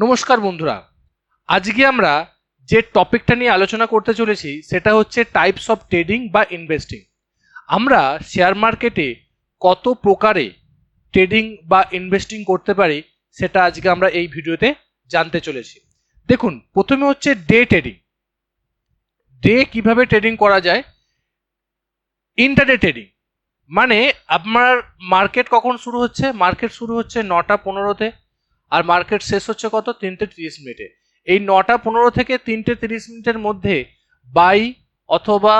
নমস্কার বন্ধুরা। আজকে আমরা যে টপিকটা নিয়ে আলোচনা করতে চলেছি, সেটা হচ্ছে টাইপস অফ ট্রেডিং বা ইনভেস্টিং আমরা শেয়ার মার্কেটে কত প্রকারে ট্রেডিং বা ইনভেস্টিং করতে পারি, সেটা আজকে আমরা এই ভিডিওতে জানতে চলেছি। দেখুন, প্রথমে হচ্ছে ডে ট্রেডিং ডে কীভাবে ট্রেডিং করা যায়? ইন্টারডে ট্রেডিং মানে আপনার মার্কেট কখন শুরু হচ্ছে? মার্কেট শুরু হচ্ছে নটা পনেরোতে। আর মার্কেট শেষ হচ্ছে কত? তিনটে তিরিশ মিনিটে। এই নটা পনেরো থেকে তিনটে তিরিশ মিনিটের মধ্যে বাই অথবা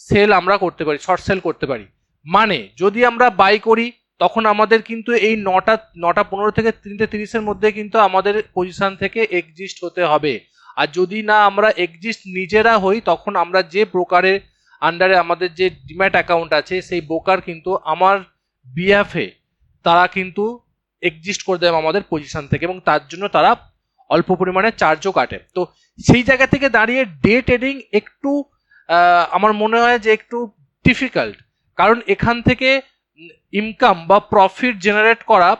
সেল আমরা করতে পারি শর্ট সেল করতে পারি। মানে যদি আমরা বাই করি, তখন আমাদের কিন্তু এই নটা নটা পনেরো থেকে তিনটে তিরিশের মধ্যে কিন্তু আমাদের পজিশন থেকে এক্সিস্ট হতে হবে। আর যদি না আমরা এক্সিস্ট নিজেরা হই, তখন আমরা যে ব্রোকারের আন্ডারে আমাদের যে ডিম্যাট অ্যাকাউন্ট আছে, সেই ব্রোকার কিন্তু আমার বিএফে তারা কিন্তু এক্সিস্ট করে দেয় আমাদের পজিশন থেকে এবং তার জন্য তারা অল্প পরিমাণে চার্জও কাটে। তো সেই জায়গা থেকে দাঁড়িয়ে ডে ট্রেডিং একটু আমার মনে হয় যে একটু ডিফিকাল্ট কারণ এখান থেকে ইনকাম বা প্রফিট জেনারেট করা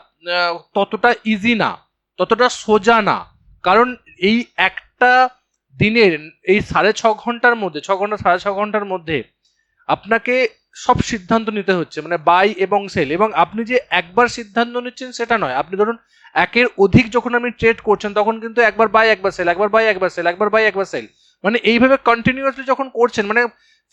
ততটা ইজি না, ততটা সোজা না। কারণ এই একটা দিনের, এই সাড়ে ছ ঘণ্টার মধ্যে, ছ ঘণ্টা, সাড়ে ছ ঘণ্টার মধ্যে আপনাকে সব সিদ্ধান্ত নিতে হচ্ছে মানে বাই এবং সেল এবং আপনি যে একবার সিদ্ধান্ত নিচ্ছেন সেটা নয়। আপনি ধরুন একের অধিক যখন আপনি ট্রেড করছেন, তখন কিন্তু একবার বাই একবার সেল একবার বাই একবার সেল একবার বাই একবার সেল মানে এইভাবে কন্টিনিউয়াসলি যখন করছেন মানে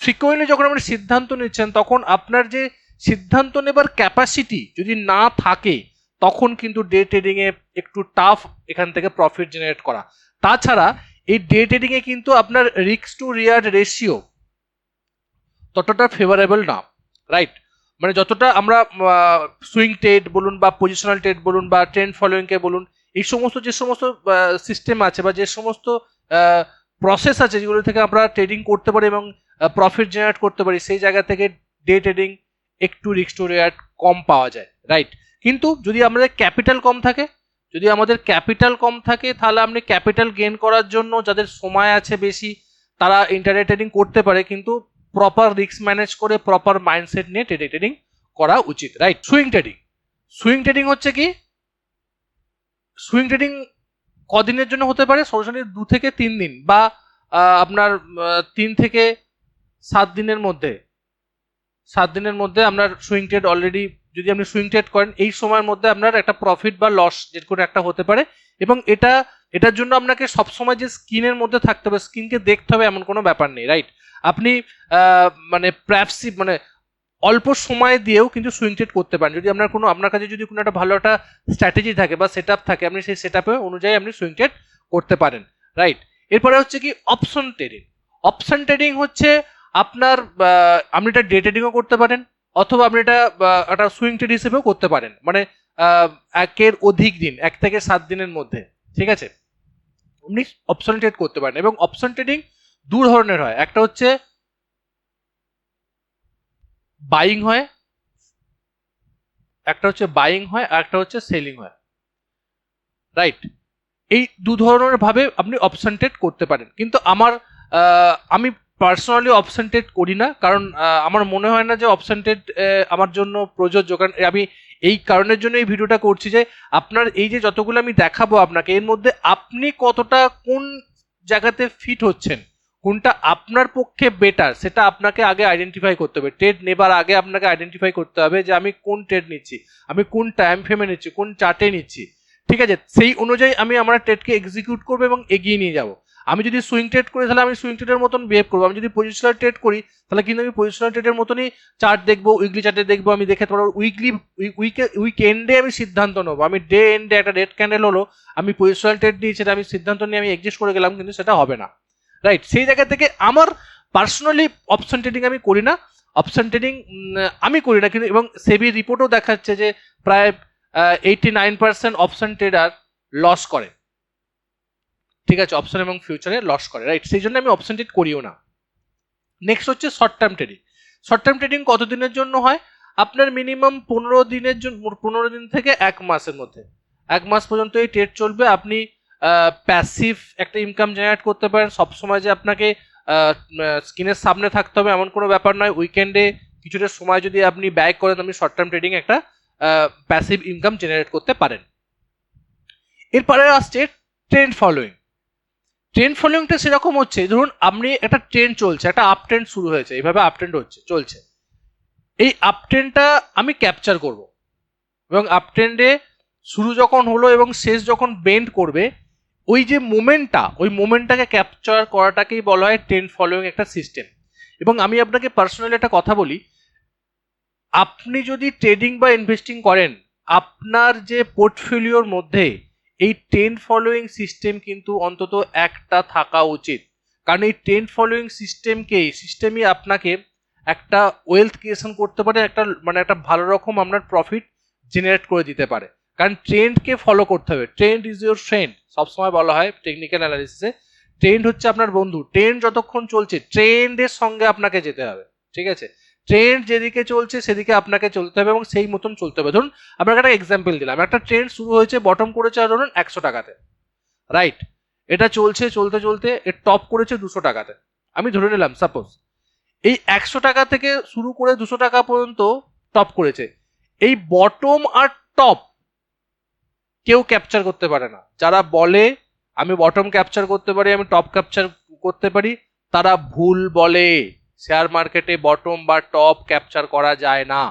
ফ্রিকোয়েন্টলি যখন আপনি সিদ্ধান্ত নিচ্ছেন, তখন আপনার যে সিদ্ধান্ত নেবার ক্যাপাসিটি যদি না থাকে, তখন কিন্তু ডে ট্রেডিংয়ে একটু টাফ এখান থেকে প্রফিট জেনারেট করা। তাছাড়া এই ডে ট্রেডিংয়ে কিন্তু আপনার রিক্স টু রিয়ার্ড রেশিও ততটা ফেভারেবল না রাইট মানে যতটা আমরা সুইং ট্রেড বলুন বা পজিশনাল ট্রেড বলুন বা ট্রেন্ড ফলোয়িংকে বলুন, এই সমস্ত যে সমস্ত সিস্টেম আছে বা যে সমস্ত প্রসেস আছে যেগুলো থেকে আমরা ট্রেডিং করতে পারি এবং প্রফিট জেনারেট করতে পারি, সেই জায়গা থেকে ডে ট্রেডিং একটু রিক্স টু রেয়ার কম পাওয়া যায় রাইট কিন্তু যদি আমাদের ক্যাপিটাল কম থাকে, যদি আমাদের ক্যাপিটাল কম থাকে, তাহলে আপনি ক্যাপিটাল গেন করার জন্য যাদের সময় আছে বেশি, তারা ইন্টারনেট ট্রেডিং করতে পারে, কিন্তু প্রপার রিস্ক ম্যানেজ করে প্রপার মাইন্ডসেট নিয়ে ট্রেডিং ট্রেডিং করা উচিত right swing trading swing trading হচ্ছে কি? সুইং ট্রেডিং কদিনের জন্য হতে পারে? সরাসরি দু থেকে তিন দিন বা আপনার তিন থেকে সাত দিনের মধ্যে। সাত দিনের মধ্যে আপনার সুইং ট্রেড অলরেডি যদি আপনি সুইং ট্রেড করেন, এই সময়ের মধ্যে আপনার একটা প্রফিট বা লস যে কোনো একটা হতে পারে এবং এটা, এটার জন্য আপনাকে সবসময় যে স্কিনের মধ্যে থাকতে হবে স্কিনকে দেখতে হবে এমন কোনো ব্যাপার নেই রাইট আপনি মানে প্র্যাপসি মানে অল্প সময় দিয়েও কিন্তু সুইং ট্রেড করতে পারেন। যদি আপনার কোনো, আপনার কাছে যদি কোনো একটা ভালো একটা স্ট্র্যাটেজি থাকে বা সেট থাকে, আপনি সেই সেট অনুযায়ী আপনি সুইং ট্রেড করতে পারেন রাইট এরপরে হচ্ছে কি অপশন ট্রেডিং অপশন ট্রেডিং হচ্ছে আপনার আপনি এটা ডে ট্রেডিংও করতে পারেন, অথবা আপনি এটা একটা সুইং ট্রেড হিসেবেও করতে পারেন। মানে একের অধিক দিন, এক থেকে সাত দিনের মধ্যে, ঠিক আছে? আপনি অপশন ট্রেড করতে পারেন। এবং অপশন ট্রেডিং দু ধরনের হয়। একটা হচ্ছে বাইং হয়, একটা হচ্ছে বাইং হয়, আর একটা হচ্ছে সেলিং হয়। রাইট এই দু ধরনের ভাবে আপনি অপশন ট্রেড করতে পারেন। কিন্তু আমার আমি পার্সোনালি অপশন ট্রেড করি না, কারণ আমার মনে হয় না যে অপশন ট্রেড আমার জন্য প্রযোজ্য। কারণ আমি এই কারণের জন্য এই ভিডিওটা করছি যে, আপনার এই যে যতগুলো আমি দেখাবো আপনাকে, এর মধ্যে আপনি কতটা কোন জায়গাতে ফিট হচ্ছেন কোনটা আপনার পক্ষে বেটার সেটা আপনাকে আগে আইডেন্টিফাই করতে হবে। ট্রেড নেবার আগে আপনাকে আইডেন্টিফাই করতে হবে যে আমি কোন ট্রেড নিচ্ছি, আমি কোন টাইম ফ্রেমে নিচ্ছি, কোন চার্টে নিচ্ছি। ঠিক আছে? সেই অনুযায়ী আমি আমার ট্রেডকে এক্সিকিউট করব এবং এগিয়ে নিয়ে যাব। আমি যদি সুইং ট্রেড করি, তাহলে আমি সুইং ট্রেডের মতন বিহেভ করব। আমি যদি পজিশনাল ট্রেড করি, তাহলে কিন্তু আমি পজিশনাল ট্রেডের মতনই চার্ট দেখব উইকলি চার্টে দেখব, আমি দেখে পারব উইকলি উইকে উইক এন্ডে আমি সিদ্ধান্ত নেব। আমি ডে এন্ডে একটা রেড ক্যান্ডেল হলো, আমি পজিশনাল ট্রেড নিয়ে সেটা আমি সিদ্ধান্ত নিয়ে আমি এক্সিস্ট করে গেলাম, কিন্তু সেটা হবে না। রাইট সেই জায়গা থেকে আমার পার্সোনালি অপশন ট্রেডিং আমি করি না। অপশন ট্রেডিং আমি করি না, কিন্তু এবং সেবি রিপোর্টও দেখাচ্ছে যে প্রায় eighty nine percent option trader loss করে। ঠিক আছে অপশন এবং ফিউচারে লস করে। রাইট সেই জন্য আমি অপশন ট্রেড করিও না। নেক্সট হচ্ছে short term trading short term trading কত দিনের জন্য হয়? আপনার মিনিমাম পনেরো দিনের জন্য, পনেরো দিন থেকে এক মাসের মধ্যে। এক মাস পর্যন্ত এই ট্রেড চলবে। আপনি প্যাসিভ একটা ইনকাম জেনারেট করতে পারেন। সবসময় যে আপনাকে স্ক্রিনের সামনে থাকতে হবে এমন কোনো ব্যাপার নয়। উইকেন্ডে কিছুটা সময় যদি আপনি ব্যয় করেন, আপনি শর্ট টার্ম ট্রেডিং একটা প্যাসিভ ইনকাম জেনারেট করতে পারেন। এরপরে আসছে ট্রেন্ড ফলোয়িং ট্রেন্ড ফলোয়িংটা সেরকম হচ্ছে, ধরুন আপনি একটা ট্রেন্ড চলছে, একটা আপ ট্রেন্ড শুরু হয়েছে, এইভাবে আপ ট্রেন্ড হচ্ছে, চলছে। এই আপ ট্রেন্ডটা আমি ক্যাপচার করব। এবং আপ ট্রেন্ডে শুরু যখন হলো এবং শেষ যখন বেন্ড করবে ওই যে মোমেন্টটা, ওই মোমেন্টটাকে ক্যাপচার করাটাকেই বলা হয় ট্রেন্ড ফলোয়িং একটা সিস্টেম এবং আমি আপনাকে পার্সোনালি একটা কথা বলি, আপনি যদি ট্রেডিং বা ইনভেস্টিং করেন, আপনার যে পোর্টফোলিওর মধ্যে এই ট্রেন্ড ফলোয়িং সিস্টেম কিন্তু অন্তত একটা থাকা উচিত। কারণ এই ট্রেন্ড ফলোয়িং সিস্টেমকে সিস্টেমই আপনাকে একটা ওয়েলথ ক্রিয়েশন করতে পারে, একটা মানে একটা ভালো রকম আপনার প্রফিট জেনারেট করে দিতে পারে। কারণ ট্রেন্ডকে ফলো করতে হবে। ট্রেন্ড ইজ ইউর ফ্রেন্ড সবসময় বলা হয় টেকনিক্যাল অ্যানালিসিসে ট্রেন্ড হচ্ছে আপনার বন্ধু। ট্রেন্ড যতক্ষণ চলছে ট্রেন্ডের সঙ্গে আপনাকে যেতে হবে। ঠিক আছে? ট্রেন্ড যেদিকে চলছে, সেদিকে আপনাকে চলতে হবে এবং সেই মতন চলতে হবে। ধরুন, আপনাকে একটা এক্সাম্পল দিলাম। একটা ট্রেন্ড শুরু হয়েছে বটম করেছে ধরুন একশো টাকাতে। রাইট এটা চলছে, চলতে চলতে এর টপ করেছে দুশো টাকাতে। আমি ধরে নিলাম সাপোজ এই একশো টাকা থেকে শুরু করে দুশো টাকা পর্যন্ত টপ করেছে। এই বটম আর টপ কেউ ক্যাপচার করতে পারে না। যারা বলে, আমি বটম ক্যাপচার করতে পারি, আমি টপ ক্যাপচার করতে পারি, তারা ভুল বলে। শেয়ার মার্কেটে বটম বা টপ ক্যাপচার করা যায় না।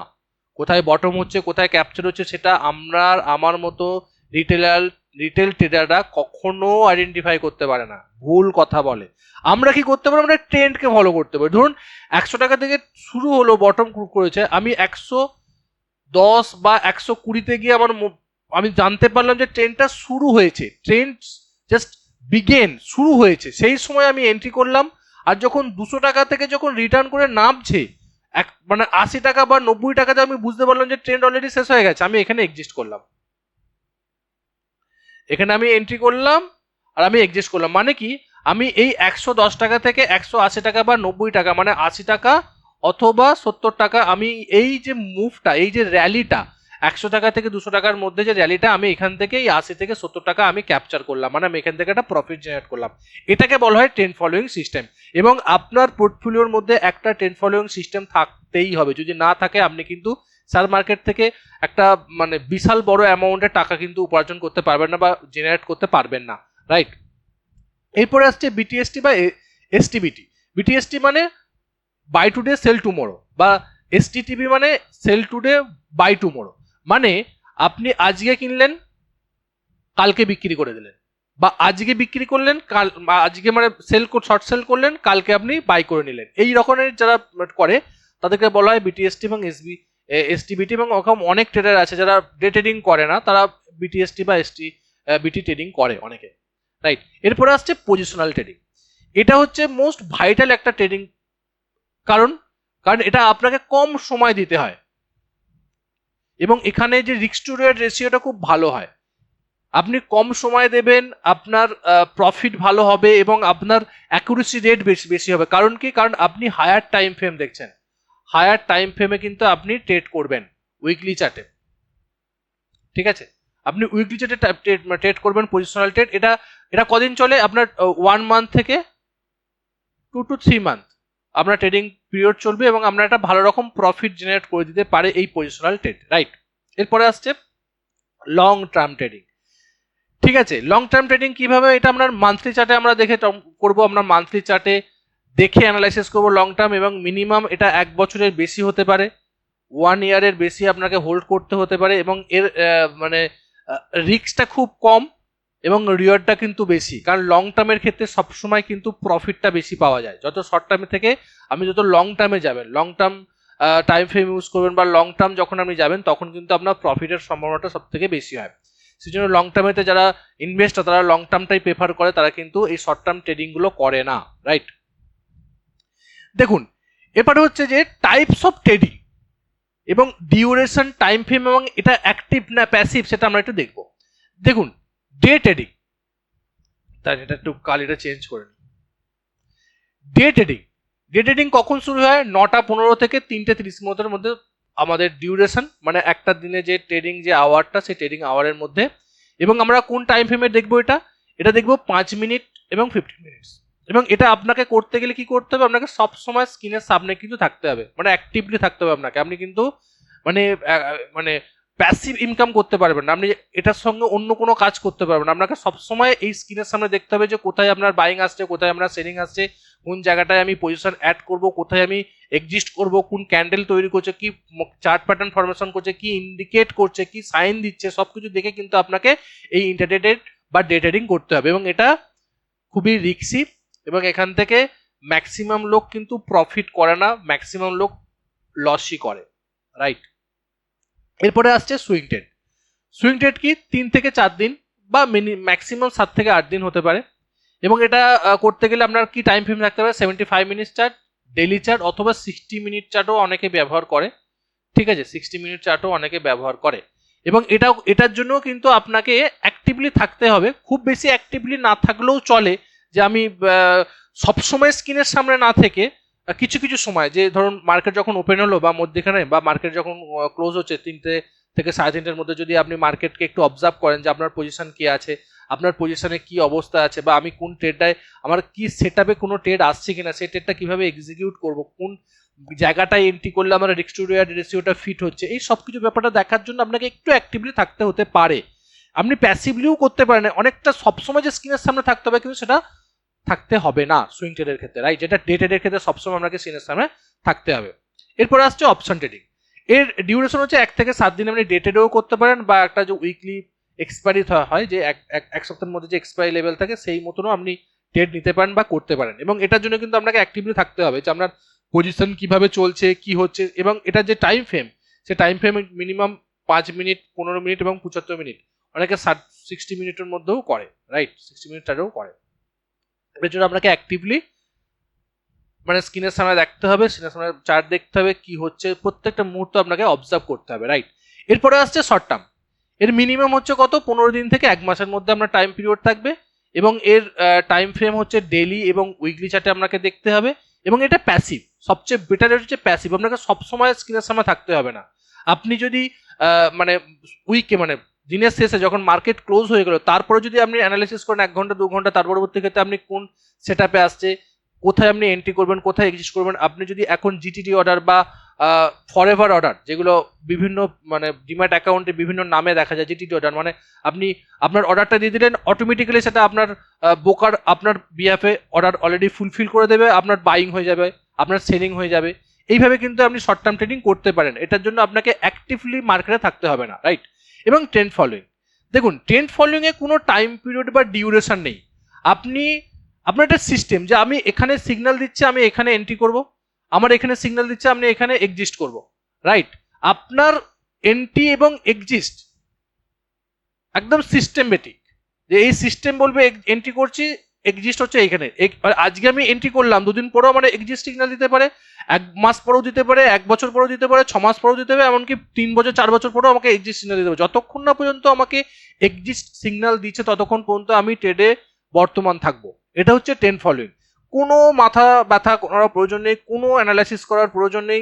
কোথায় বটম হচ্ছে, কোথায় ক্যাপচার হচ্ছে, সেটা আমরা আমার মতো রিটেলার রিটেল ট্রেডাররা কখনো আইডেন্টিফাই করতে পারে না। ভুল কথা বলে। আমরা কি করতে পারি? আমরা ট্রেন্ডকে ফলো করতে পারি। ধরুন, একশো টাকা থেকে শুরু হলো বটম করেছে, আমি একশো দশ বা একশো কুড়িতে গিয়ে আমার আমি জানতে পারলাম যে ট্রেনটা শুরু হয়েছে। ট্রেন জাস্ট বিগেন শুরু হয়েছে। সেই সময় আমি এন্ট্রি করলাম, আর যখন দুশো টাকা থেকে যখন রিটার্ন করে নামছে, এক মানে আশি টাকা বা নব্বই টাকাতে আমি বুঝতে পারলাম যে ট্রেন অলরেডি শেষ হয়ে গেছে। আমি এখানে এক্সিস্ট করলাম। এখানে আমি এন্ট্রি করলাম, আর আমি এক্সিস্ট করলাম। মানে কি? আমি এই একশো দশ টাকা থেকে একশো আশি টাকা বা নব্বই টাকা মানে আশি টাকা অথবা সত্তর টাকা, আমি এই যে মুভটা এই যে র্যালিটা একশো টাকা থেকে দুশো টাকার মধ্যে যে র্যালিটা আমি এখান থেকে এই আশি থেকে সত্তর টাকা আমি ক্যাপচার করলাম। মানে আমি এখান থেকে একটা প্রফিট জেনারেট করলাম। এটাকে বলা হয় ট্রেন্ড ফলোয়িং সিস্টেম এবং আপনার পোর্টফোলিওর মধ্যে একটা ট্রেন্ড ফলোয়িং সিস্টেম থাকতেই হবে। যদি না থাকে, আপনি কিন্তু শেয়ার মার্কেট থেকে একটা মানে বিশাল বড় অ্যামাউন্টের টাকা কিন্তু উপার্জন করতে পারবেন না বা জেনারেট করতে পারবেন না। রাইট এরপরে আসছে বিটিএসটি বা এসটিবিটি বিটিএসটি মানে বাই টুডে সেল টুমোরো বা এসটিটিভি মানে সেল টুডে বাই টুমোরো মানে আপনি আজকে কিনলেন, কালকে বিক্রি করে দিলেন। বা আজকে বিক্রি করলেন, কাল আজকে মানে সেল শর্ট সেল করলেন, কালকে আপনি বাই করে নিলেন। এই রকমের যারা করে, তাদেরকে বলা হয় বিটিএসটি এবং এসবি এসটিবিটি এবং ওরকম অনেক ট্রেডার আছে যারা ডে ট্রেডিং করে না, তারা বিটিএসটি বা এসটি বিটি ট্রেডিং করে অনেকে। রাইট এরপরে আসছে পজিশনাল ট্রেডিং এটা হচ্ছে মোস্ট ভাইটাল একটা ট্রেডিং কারণ কারণ এটা আপনাকে কম সময় দিতে হয়। এবং এখানে যে রিক্স টু রেট রেশিওটা খুব ভালো হয়। আপনি কম সময় দেবেন, আপনার প্রফিট ভালো হবে এবং আপনার অ্যাকুরেসি রেট বেশি বেশি হবে। কারণ কি? কারণ আপনি হায়ার টাইম ফ্রেম দেখছেন। হায়ার টাইম ফ্রেমে কিন্তু আপনি ট্রেড করবেন উইকলি চার্টে ঠিক আছে? আপনি উইকলি চার্টে ট্রেড করবেন পজিশনাল ট্রেড এটা এটা কদিন চলে? আপনার ওয়ান মান্থ থেকে টু টু থ্রি মান্থ আপনার ট্রেডিং পিরিয়ড চলবে এবং আমরা একটা ভালো রকম প্রফিট জেনারেট করে দিতে পারে এই পজিশনাল ট্রেড রাইট এরপরে আসছে লং টার্ম ট্রেডিং ঠিক আছে লং টার্ম ট্রেডিং কীভাবে এটা আপনার মান্থলি চার্টে আমরা দেখে করব, আমরা মান্থলি চার্টে দেখে অ্যানালাইসিস করব লং টার্ম এবং মিনিমাম এটা এক বছরের বেশি হতে পারে ওয়ান ইয়ারের বেশি আপনাকে হোল্ড করতে হতে পারে এবং এর মানে রিস্কটা খুব কম। এবং রিওয়ার্ডটা কিন্তু বেশি। কারণ লং টার্মের ক্ষেত্রে সবসময় কিন্তু প্রফিটটা বেশি পাওয়া যায়। যত শর্ট টার্মে থেকে আপনি যত লং টার্মে যাবেন long term time frame use করবেন বা লং টার্ম যখন আপনি যাবেন, তখন কিন্তু আপনার প্রফিটের সম্ভাবনাটা সব থেকে বেশি হয়। সেই জন্য লং টার্মেতে যারা ইনভেস্টার তারা লং টার্মটাই প্রেফার করে, তারা কিন্তু এই শর্ট টার্ম ট্রেডিংগুলো করে না রাইট দেখুন এবারে হচ্ছে যে টাইপস অফ ট্রেডিং এবং ডিউরেশন টাইম ফ্রেম এবং এটা অ্যাক্টিভ না প্যাসিভ সেটা আমরা একটু দেখব। দেখুন ডে ট্রেডিং তার এটা একটু কাল এটা চেঞ্জ করে নিই ডে ট্রেডিং ডে ট্রেডিং কখন শুরু হয়? নটা পনেরো থেকে তিনটে তিরিশ মিনিটের মধ্যে আমাদের ডিউরেশন মানে একটা দিনে যে ট্রেডিং যে আওয়ারটা সেই ট্রেডিং আওয়ারের মধ্যে। এবং আমরা কোন টাইম ফ্রেমে দেখব এটা? এটা দেখব পাঁচ মিনিট এবং ফিফটিন মিনিটস এবং এটা আপনাকে করতে গেলে কি করতে হবে? আপনাকে সব সময় স্ক্রিনের সামনে কিন্তু থাকতে হবে। মানে অ্যাক্টিভলি থাকতে হবে আপনাকে। আপনি কিন্তু মানে মানে প্যাসিভ ইনকাম করতে পারবেন না। আপনি এটার সঙ্গে অন্য কোনো কাজ করতে পারবেন আপনাকে সবসময় এই স্ক্রিনের সামনে দেখতে হবে যে কোথায় আপনার বাইং আসছে, কোথায় আপনার সেলিং আসছে, কোন জায়গাটায় আমি পজিশন অ্যাড করব, কোথায় আমি এক্সিস্ট করব, কোন ক্যান্ডেল তৈরি করছে, কি চার্ট প্যাটার্ন ফরমেশন করছে, কি ইন্ডিকেট করছে, কি সাইন দিচ্ছে সব কিছু দেখে কিন্তু আপনাকে এই ইন্টারনেটেড বা ডে ট্রেডিং করতে হবে। এবং এটা খুবই রিক্সি এবং এখান থেকে ম্যাক্সিমাম লোক কিন্তু প্রফিট করে না ম্যাক্সিমাম লোক লসই করে রাইট এরপরে আসছে সুইং ট্রেড সুইং ট্রেড কি তিন থেকে চার দিন বা মিনি ম্যাক্সিমাম সাত থেকে আট দিন হতে পারে। এবং এটা করতে গেলে আপনার কি টাইম ফ্রেম রাখতে হবে? Seventy five minute chart daily chart অথবা সিক্সটি মিনিট চার্টও অনেকে ব্যবহার করে। ঠিক আছে? সিক্সটি মিনিট চার্টও অনেকে ব্যবহার করে। এবং এটা এটার জন্য কিন্তু আপনাকে অ্যাক্টিভলি থাকতে হবে। খুব বেশি অ্যাক্টিভলি না থাকলেও চলে যে আমি সবসময় স্ক্রিনের সামনে না থেকে কিছু কিছু সময়, যে ধরুন মার্কেট যখন ওপেন হলো বা মধ্যেখানে বা মার্কেট যখন ক্লোজ হচ্ছে তিনটে থেকে সাড়ে তিনটের মধ্যে যদি আপনি মার্কেটকে একটু অবজার্ভ করেন যে আপনার পজিশন কি আছে, আপনার পজিশনে কি অবস্থা আছে বা আমি কোন ট্রেডটায় আমার কি সেট আপে কোনো ট্রেড আসছে কিনা, সেই ট্রেডটা কীভাবে এক্সিকিউট করব, কোন জায়গাটায় এন্ট্রি করলে আমার রিক্স টু রেশিওটা ফিট হচ্ছে, এই সব কিছু ব্যাপারটা দেখার জন্য আপনাকে একটু অ্যাক্টিভলি থাকতে হতে পারে। আপনি প্যাসিভলিও করতে পারেন, অনেকটা সবসময় যে স্ক্রিনের সামনে থাকতে হবে, কিন্তু সেটা থাকতে হবে না সুইং ট্রেডের ক্ষেত্রে রাইট যেটা ডে ট্রেডের ক্ষেত্রে সবসময় আপনাকে স্ক্রিনের সামনে থাকতে হবে। এরপরে আসছে অপশন ট্রেডিং এর ডিউরেশন হচ্ছে এক থেকে সাত দিন, আপনি ডে ট্রেডেও করতে পারেন বা একটা যে উইকলি এক্সপায়ারি হয় যে এক সপ্তাহের মধ্যে যে এক্সপায়ারি লেভেল থাকে সেই মতনও আপনি ট্রেড নিতে পারেন বা করতে পারেন। এবং এটার জন্য কিন্তু আপনাকে অ্যাক্টিভলি থাকতে হবে যে আপনার পজিশন কীভাবে চলছে, কি হচ্ছে এবং এটার যে টাইম ফ্রেম সে টাইম ফ্রেম মিনিমাম পাঁচ মিনিট, পনেরো মিনিট এবং পঁচাত্তর মিনিট। অনেকে ষাট সিক্সটি মিনিটের মধ্যেও করে রাইট সিক্সটি মিনিটটারও করে। এটার জন্য আপনাকে অ্যাক্টিভলি মানে স্ক্রিনের সামনে দেখতে হবে স্ক্রিনের সামনে চার্ট দেখতে হবে, কি হচ্ছে, প্রত্যেকটা মুহূর্ত আপনাকে অবজার্ভ করতে হবে রাইট এরপরে আসছে শর্ট টার্ম এর মিনিমাম হচ্ছে কত? পনেরো দিন থেকে এক মাসের মধ্যে আপনার টাইম পিরিয়ড থাকবে এবং এর টাইম ফ্রেম হচ্ছে ডেলি এবং উইকলি চার্টে আপনাকে দেখতে হবে এবং এটা প্যাসিভ সবচেয়ে বেটার হচ্ছে প্যাসিভ আপনাকে সবসময় স্ক্রিনের সামনে থাকতে হবে না। আপনি যদি মানে উইকে মানে দিনের শেষে যখন মার্কেট ক্লোজ হয়ে গেল, তারপরে যদি আপনি অ্যানালিসিস করেন এক ঘণ্টা, দু ঘণ্টা, তার পরবর্তী ক্ষেত্রে আপনি কোন সেট আপে আসছে, কোথায় আপনি এন্ট্রি করবেন, কোথায় এক্সিস্ট করবেন, আপনি যদি এখন জিটিডি অর্ডার বা ফরএভার অর্ডার যেগুলো বিভিন্ন মানে ডিম্যাট অ্যাকাউন্টে বিভিন্ন নামে দেখা যায় জিটিডি অর্ডার মানে আপনি আপনার অর্ডারটা দিয়ে দিলেন অটোমেটিক্যালি সেটা আপনার বোকার আপনার বিএফে অর্ডার অলরেডি ফুলফিল করে দেবে, আপনার বাইং হয়ে যাবে, আপনার সেলিং হয়ে যাবে। এইভাবে কিন্তু আপনি শর্ট টার্ম ট্রেডিং করতে পারেন। এটার জন্য আপনাকে অ্যাক্টিভলি মার্কেটে থাকতে হবে না রাইট এবং ট্রেন্ড ফলোয়িং দেখুন ট্রেন্ড ফলোয়িং এ কোনো টাইম পিরিয়ড বা ডিউরেশন নেই। আপনি, আপনার একটা সিস্টেম যে আমি এখানে সিগন্যাল দিচ্ছে, আমি এখানে এন্ট্রি করব। আমার এখানে সিগন্যাল দিচ্ছে, আমি এখানে এক্সিস্ট করব। রাইট আপনার এন্ট্রি এবং এক্সিস্ট একদম সিস্টেমেটিক যে এই সিস্টেম বলবে এন্ট্রি করছি এক্সিস্ট হচ্ছে এখানে। আজকে আমি এন্ট্রি করলাম, দুদিন পরেও আমার এক্সিস্ট সিগন্যাল দিতে পারে। এক মাস পরেও দিতে পারে, এক বছর পরেও দিতে পারে, ছ মাস পরেও দিতে পারে, এমনকি তিন বছর, চার বছর পরেও আমাকে এক্সিস্ট সিগনাল দিতে পারে। যতক্ষণ না পর্যন্ত আমাকে এক্সিস্ট সিগন্যাল দিচ্ছে, ততক্ষণ পর্যন্ত আমি ট্রেডে বর্তমান থাকব। এটা হচ্ছে টেন ফলোয়িং কোনো মাথা ব্যথা করার প্রয়োজন নেই, কোনো অ্যানালাইসিস করার প্রয়োজন নেই।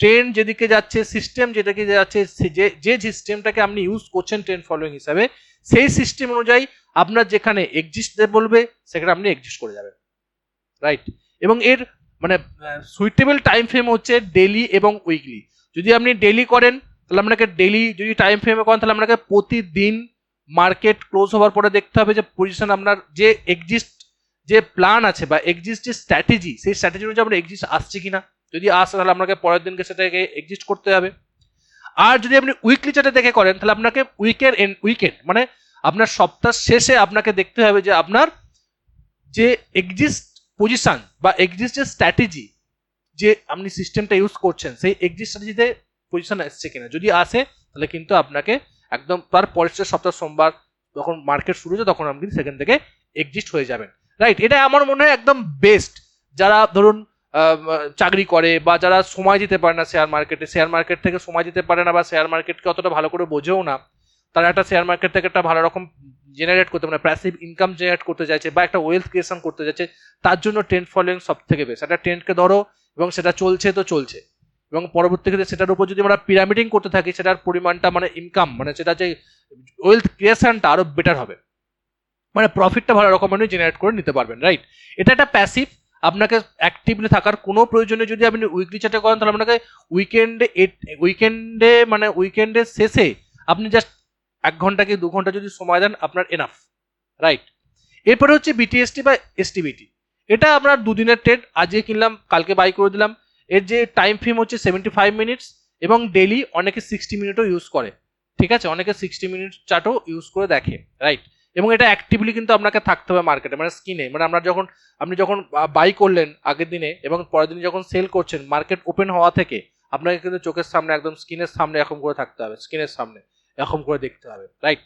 ট্রেন যেদিকে যাচ্ছে সিস্টেম যেটাকে যাচ্ছে যে যে সিস্টেমটাকে আপনি ইউজ করছেন ট্রেন ফলোয়িং হিসাবে, সেই সিস্টেম অনুযায়ী আপনার যেখানে এক্সিস্ট বলবে, সেখানে আপনি এক্সিস্ট করে যাবেন। রাইট এবং এর মানে সুইটেবল টাইম ফ্রেম হচ্ছে ডেলি এবং উইকলি যদি আপনি ডেলি করেন, তাহলে আপনাকে ডেলি যদি টাইম ফ্রেমে করেন, তাহলে আপনাকে প্রতিদিন মার্কেট ক্লোজ হওয়ার পরে দেখতে হবে যে পজিশন আপনার যে এক্সিস্ট যে প্ল্যান আছে বা এক্সিস্ট যে স্ট্র্যাটেজি সেই স্ট্র্যাটেজি অনুযায়ী আপনার এক্সিস্ট আসছে কিনা। যদি আসে, তাহলে আপনাকে পরের দিনকে সেটাকে এক্সিস্ট করতে হবে। আর যদি আপনি উইকলি চার্টে দেখে করেন, তাহলে আপনাকে উইকের এন্ড উইকেন্ড মানে আপনার সপ্তাহ শেষে আপনাকে দেখতে হবে যে আপনার যে এক্সিস্ট পজিশন বা এক্সিস্ট যে স্ট্র্যাটেজি যে আপনি সিস্টেমটা ইউজ করছেন, সেই এক্সিস্ট স্ট্র্যাটেজিতে পজিশন আসছে কিনা। যদি আসে, তাহলে কিন্তু আপনাকে একদম তার পরের সপ্তাহ সোমবার যখন মার্কেট শুরু হচ্ছে তখন আপনি সেখান থেকে এক্সিস্ট হয়ে যাবেন। রাইট এটা আমার মনে হয় একদম বেস্ট যারা ধরুন চাকরি করে বা যারা সময় দিতে পারে না শেয়ার মার্কেটে শেয়ার মার্কেট থেকে সময় দিতে পারে না বা শেয়ার মার্কেটকে অতটা ভালো করে বোঝেও না তারা একটা শেয়ার মার্কেট থেকে একটা ভালো রকম জেনারেট করতে মানে প্যাসিভ ইনকাম জেনারেট করতে চাইছে বা একটা ওয়েলথ ক্রিয়েশন করতে চাইছে, তার জন্য ট্রেন্ড ফলোয়িং সব থেকে বেশ একটা ট্রেন্ডকে ধরো এবং সেটা চলছে তো চলছে। এবং পরবর্তী ক্ষেত্রে সেটার উপর যদি আমরা পিরামিডিং করতে থাকি, সেটার পরিমাণটা মানে ইনকাম মানে সেটা যে ওয়েলথ ক্রিয়েশনটা আরও বেটার হবে। মানে প্রফিটটা ভালো রকমের জেনারেট করে নিতে পারবেন রাইট এটা একটা প্যাসিভ আপনাকে অ্যাক্টিভলি থাকার কোনো প্রয়োজনে যদি আপনি উইকলি চার্টে করেন, তাহলে আপনাকে উইকেন্ডে উইকেন্ডে মানে উইকেন্ডের শেষে আপনি জাস্ট এক ঘণ্টা কি দু ঘণ্টা যদি সময় দেন, আপনার এনাফ রাইট এরপরে হচ্ছে বিটিএসটি বা এসটিবিটি এটা আপনার দুদিনের ট্রেড আজকে কিনলাম, কালকে বাই করে দিলাম। এর যে টাইম ফ্রেম হচ্ছে সেভেন্টি ফাইভ মিনিটস এবং ডেলি অনেকে সিক্সটি মিনিটও ইউজ করে। ঠিক আছে? অনেকে সিক্সটি মিনিট চার্টও ইউজ করে দেখে রাইট এবং এটা অ্যাক্টিভলি কিন্তু আপনাকে থাকতে হবে মার্কেটে মানে স্কিনে মানে আমরা যখন, আপনি যখন বাই করলেন আগের দিনে এবং পরের দিনে যখন সেল করছেন মার্কেট ওপেন হওয়া থেকে আপনাকে কিন্তু চোখের সামনে, একদম স্ক্রিনের সামনে এরকম করে থাকতে হবে স্ক্রিনের সামনে। এরকম করে দেখতে হবে রাইট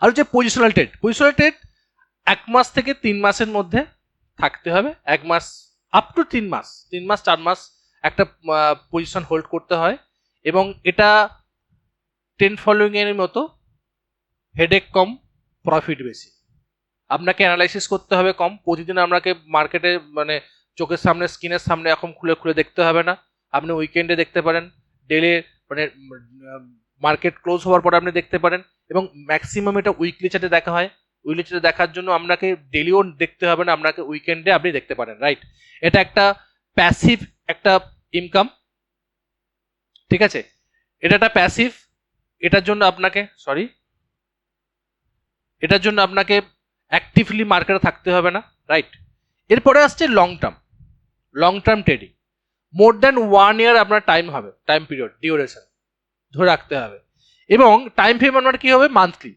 আর হচ্ছে পজিশনাল ট্রেড পজিশনাল ট্রেড এক মাস থেকে তিন মাসের মধ্যে থাকতে হবে, এক মাস আপ টু তিন মাস তিন মাস, চার মাস একটা পজিশন হোল্ড করতে হয় এবং এটা ট্রেন ফলোয়িং এর মতো হেডেক কম প্রফিট বেশি। আপনাকে অ্যানালাইসিস করতে হবে কম, প্রতিদিন আপনাকে মার্কেটে মানে চোখের সামনে স্ক্রিনের সামনে এখন খুলে খুলে দেখতে হবে না। আপনি উইকেন্ডে দেখতে পারেন ডেলে মানে মার্কেট ক্লোজ হওয়ার পরে আপনি দেখতে পারেন এবং ম্যাক্সিমাম এটা উইকলি চার্টে দেখা হয়। উইকলি চার্টে দেখার জন্য আপনাকে ডেলিও দেখতে হবে না, আপনাকে উইকেন্ডে আপনি দেখতে পারেন রাইট এটা একটা প্যাসিভ একটা ইনকাম ঠিক আছে? এটা একটা প্যাসিভ এটার জন্য আপনাকে সরি এটার জন্য আপনাকে অ্যাক্টিভলি মার্কেটে থাকতে হবে না রাইট এরপরে আসছে long term long term trading more than one year আপনার টাইম হবে টাইম পিরিয়ড ডিউরেশন ধরে রাখতে হবে। এবং টাইম ফ্রেম আপনার কি হবে? মান্থলি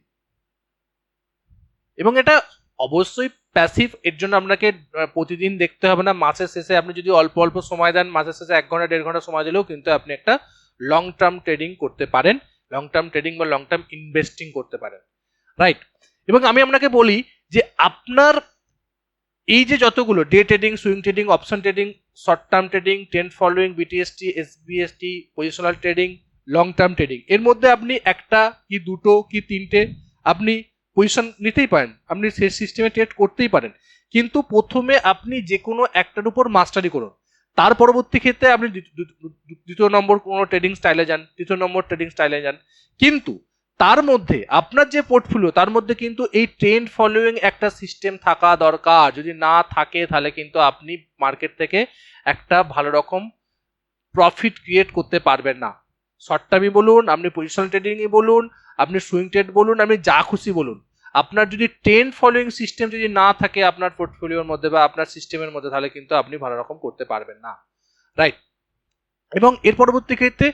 এবং এটা অবশ্যই প্যাসিভ এর জন্য আপনাকে প্রতিদিন দেখতে হবে না। মাসের শেষে আপনি যদি অল্প অল্প সময় দেন, মাসের শেষে এক ঘণ্টা, দেড় ঘণ্টা সময় দিলেও কিন্তু আপনি একটা লং টার্ম ট্রেডিং করতে পারেন। লং টার্ম ট্রেডিং বা লং টার্ম ইনভেস্টিং করতে পারেন। রাইট এবং আমি আপনাকে বলি যে আপনার এই যে যতগুলো day trading swing trading option trading short term trading trend following BTST SBST positional trading long term trading এর মধ্যে আপনি একটা কি দুটো কি তিনটে আপনি পজিশন নিতেই পারেন। আপনি সেই সিস্টেমে ট্রেড করতেই পারেন। কিন্তু প্রথমে আপনি যে কোনো একটার উপর মাস্টারি করুন। তার পরবর্তী ক্ষেত্রে আপনি দ্বিত- দ্বিত- দ্বিতীয় নম্বর কোনো ট্রেডিং স্টাইলে যান, তৃতীয় নম্বর ট্রেডিং স্টাইলে যান। কিন্তু তার মধ্যে আপনার যে পোর্টফোলিও তার মধ্যে কিন্তু এই ট্রেন্ড ফলোয়িং একটা সিস্টেম থাকা দরকার। যদি না থাকে, তাহলে কিন্তু আপনি মার্কেট থেকে একটা ভালো রকম প্রফিট ক্রিয়েট করতে পারবেন না। শর্ট টার্মই বলুন, আপনি পজিশনাল ট্রেডিংই বলুন, আপনি সুইং ট্রেড বলুন, আপনি যা খুশি বলুন। আপনার যদি ট্রেন্ড ফলোয়িং সিস্টেম যদি না থাকে আপনার পোর্টফোলিওর মধ্যে বা আপনার সিস্টেমের মধ্যে, তাহলে কিন্তু আপনি ভালো রকম করতে পারবেন না। রাইট এবং এর পরবর্তী ক্ষেত্রে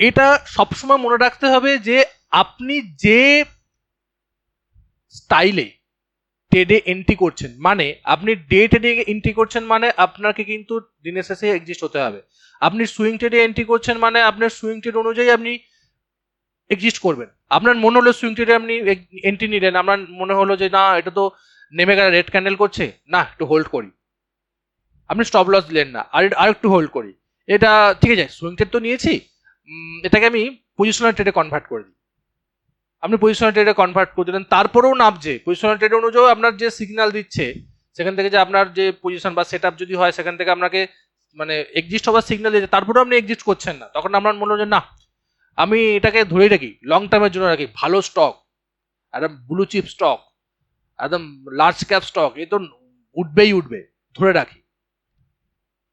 এটা সবসময় মনে রাখতে হবে যে আপনি যে স্টাইলে ট্রেডে এন্ট্রি করছেন মানে আপনি ডে ট্রেডে এন্ট্রি করছেন মানে আপনাকে কিন্তু দিনের শেষে এক্সিস্ট হতে হবে। আপনি সুইং ট্রেডে এন্ট্রি করছেন মানে আপনার সুইং ট্রেড অনুযায়ী আপনি এক্সিস্ট করবেন। আপনার মনে হলো সুইং ট্রেডে আপনি এন্ট্রি নিলেন, আপনার মনে হলো যে না, এটা তো নেমে গেলে রেড ক্যান্ডেল করছে, না, একটু হোল্ড করি। আপনি স্টপ লস দিলেন না, আর আর একটু হোল্ড করি। এটা ঠিক আছে সুইং ট্রেড তো নিয়েছি এটাকে আমি পজিশনাল ট্রেডে কনভার্ট করে দিই। আপনি পজিশনাল ট্রেডে কনভার্ট করে দিলেন, তারপরেও নামছে। পজিশনাল ট্রেড অনুযায়ী আপনার যে সিগন্যাল দিচ্ছে, সেখান থেকে যে আপনার যে পজিশন বা সেট আপ যদি হয়, সেখান থেকে আপনাকে মানে এক্সিস্ট হওয়ার সিগন্যাল দিয়েছে তারপরেও আপনি এক্সিস্ট করছেন না। তখন আপনার মনে হচ্ছে, না, আমি এটাকে ধরে রাখি লং টার্মের জন্য রাখি, ভালো স্টক একদম ব্লু চিপ স্টক একদম লার্জ ক্যাপ স্টক এ তো উঠবেই উঠবে, ধরে রাখি।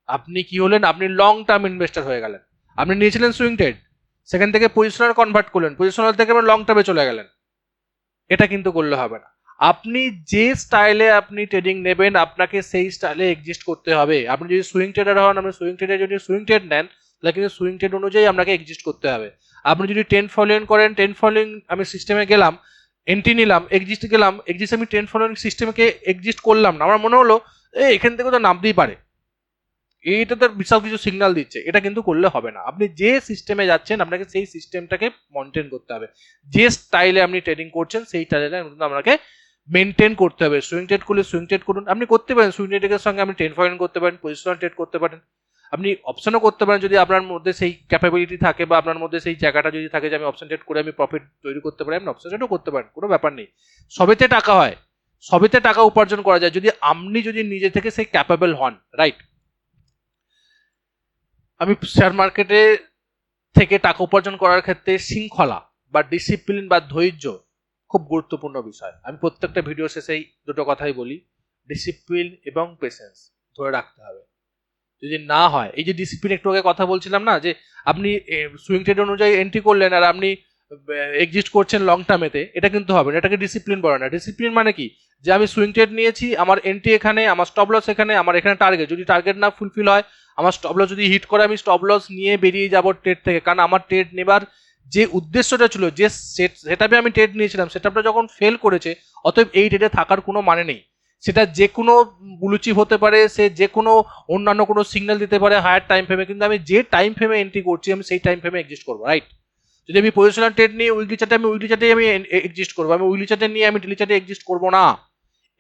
আপনি কি হলেন? আপনি লং টার্ম ইনভেস্টর হয়ে গেলেন। আপনি নিয়েছিলেন সুইং ট্রেড সেখান থেকে পজিশনাল কনভার্ট করলেন পজিশনাল থেকে লং টার্মে চলে গেলেন। এটা কিন্তু করলে হবে না। আপনি যে স্টাইলে আপনি ট্রেডিং নেবেন, আপনাকে সেই স্টাইলে এক্সিস্ট করতে হবে। আপনি যদি সুইং ট্রেডার হন, আপনি সুইং ট্রেডে যদি সুইং ট্রেড নেন, তাহলে কিন্তু সুইং ট্রেড অনুযায়ী আপনাকে এক্সিস্ট করতে হবে। আপনি যদি টেন ফলোয়িং করেন টেন ফলোয়িং আমি সিস্টেমে গেলাম এন্ট্রি নিলাম এক্সিস্ট গেলাম এক্সিস্ট আমি টেন ফলোয়িং সিস্টেমকে এক্সিস্ট করলাম না, আমার মনে হলো, এ, এখান থেকে তো নামতেই পারে। এইটা তো বিশাল কিছু সিগন্যাল দিচ্ছে, এটা কিন্তু করলে হবে না। আপনি যে সিস্টেমে যাচ্ছেন, আপনাকে সেই সিস্টেমটাকে মেনটেন করতে হবে। যে স্টাইলে আপনি ট্রেডিং করছেন, সেই স্টাইলে কিন্তু আপনাকে মেনটেন করতে হবে। সুইং ট্রেড করলে সুইং ট্রেড করুন। আপনি করতে পারেন সুইং ট্রেডের সঙ্গে আপনি টেন ফলোয়িং করতে পারেন পজিশনাল ট্রেড করতে পারেন। আপনি অপশনও করতে পারেন যদি আপনার মধ্যে সেই ক্যাপাবিলিটি থাকে বা আপনার মধ্যে সেই জায়গাটা যদি থাকে যে আমি অপশন ট্রেড করে আমি প্রফিট তৈরি করতে পারি, আপনি অপশন ট্রেডও করতে পারেন, কোনো ব্যাপার নেই। সবেতে টাকা হয়, সবেতে টাকা উপার্জন করা যায়। যদি আপনি যদি নিজে থেকে সেই ক্যাপাবল হন রাইট আমি শেয়ার মার্কেটে থেকে টাকা উপার্জন করার ক্ষেত্রে শৃঙ্খলা বা ডিসিপ্লিন বা ধৈর্য খুব গুরুত্বপূর্ণ বিষয়। আমি প্রত্যেকটা ভিডিও শেষেই দুটো কথাই বলি। ডিসিপ্লিন এবং পেশেন্স ধরে রাখতে হবে। যদি না হয়, এই যে ডিসিপ্লিন একটু আগে কথা বলছিলাম না, যে আপনি সুইং ট্রেড অনুযায়ী এন্ট্রি করলেন আর আপনি এক্সিস্ট করছেন লং টার্মেতে এটা কিন্তু হবে না, এটাকে ডিসিপ্লিন বলে না। ডিসিপ্লিন মানে কি? যে আমি সুইং ট্রেড নিয়েছি, আমার এন্ট্রি এখানে, আমার স্টপ লস এখানে, আমার এখানে টার্গেট যদি টার্গেট না ফুলফিল হয়, আমার স্টপ লস যদি হিট করে, আমি স্টপ লস নিয়ে বেরিয়ে যাব ট্রেড থেকে। কারণ আমার ট্রেড নেবার যে উদ্দেশ্যটা ছিল, যে সেট সেটাপে আমি ট্রেড নিয়েছিলাম সেটাপটা যখন ফেল করেছে, অতএব এই ট্রেডে থাকার কোনো মানে নেই। সেটা যে কোনো ব্লুচিপ হতে পারে, সে যে কোনো অন্যান্য কোনো সিগন্যাল দিতে পারে হায়ার টাইম ফ্রেমে কিন্তু আমি যে টাইম ফ্রেমে এন্ট্রি করছি, আমি সেই টাইম ফ্রেমে এক্সিস্ট করব রাইট যদি আমি পজিশনাল ট্রেড নিয়ে উইকলি চার্টে আমি উইকলি চার্টে আমি এক্সিস্ট করব, আমি উইকলি চার্টে নিয়ে আমি ডেলি চার্টে এক্সিস্ট করব না।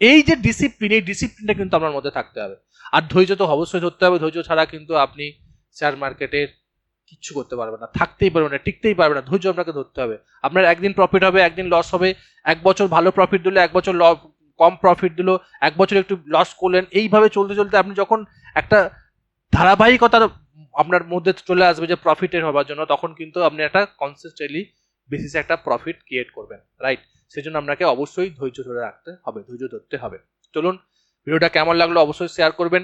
এই যে ডিসিপ্লিন এই ডিসিপ্লিনটা কিন্তু আপনার মধ্যে থাকতে হবে। আর ধৈর্য তো অবশ্যই ধরতে হবে, ধৈর্য ছাড়া কিন্তু আপনি শেয়ার মার্কেটের কিচ্ছু করতে পারবে না, থাকতেই পারবে না, টিকতেই পারবে না, ধৈর্য আপনাকে ধরতে হবে। আপনার একদিন প্রফিট হবে, একদিন লস হবে, এক বছর ভালো প্রফিট দিল, এক বছর কম প্রফিট দিল, এক বছর একটু লস করলেন, এইভাবে চলতে চলতে আপনি যখন একটা ধারাবাহিকতার আপনার মধ্যে চলে আসবে যে প্রফিটের হবার জন্য, তখন কিন্তু আপনি একটা কনসিস্টেন্টলি বেসিসে একটা প্রফিট ক্রিয়েট করবেন রাইট সেজন্য আপনাকে অবশ্যই ধৈর্য ধরে রাখতে হবে, ধৈর্য ধরতে হবে। চলুন, ভিডিওটা কেমন লাগল অবশ্যই শেয়ার করবেন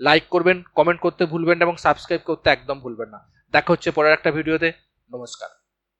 লাইক করবেন কমেন্ট করতে ভুলবেন না এবং সাবস্ক্রাইব করতে একদম ভুলবেন না। দেখা হচ্ছে পরের একটা ভিডিওতে। নমস্কার।